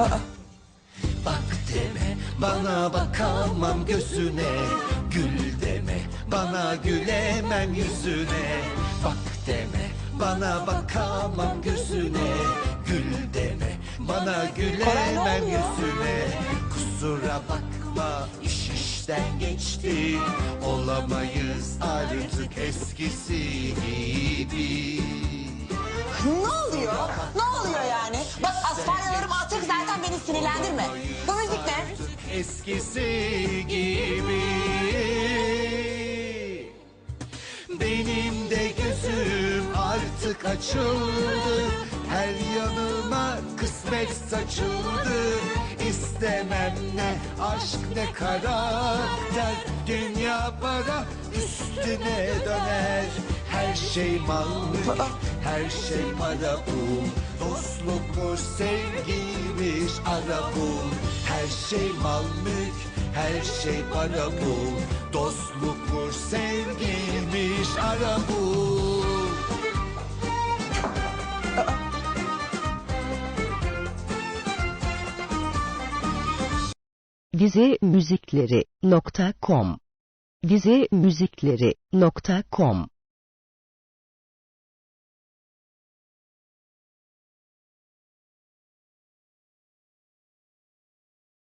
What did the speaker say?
Bak deme bana bakamam gözüne. Gül deme bana gülemem yüzüne. Bak deme bana bakamam gözüne. Gül deme bana gülemem yüzüne. Kusura bakma iş işten geçti. Olamayız artık eskisi gibi. Ne oluyor? Ne oluyor yani? Bak beni sinirlendirme. Bu müzik ne? eskisi gibi. Benim de gözüm artık açıldı. Her yanıma kısmet saçıldı. İstemem ne aşk ne karakter. Dünya para üstüne döner. Her şey mal mülk, her şey para pul Dostlukmuş sevgiymiş ara bul Her şey mal mülk, her şey para pul Dostlukmuş sevgiymiş ara bul Dizi müzikleri nokta com. Dizi müzikleri nokta com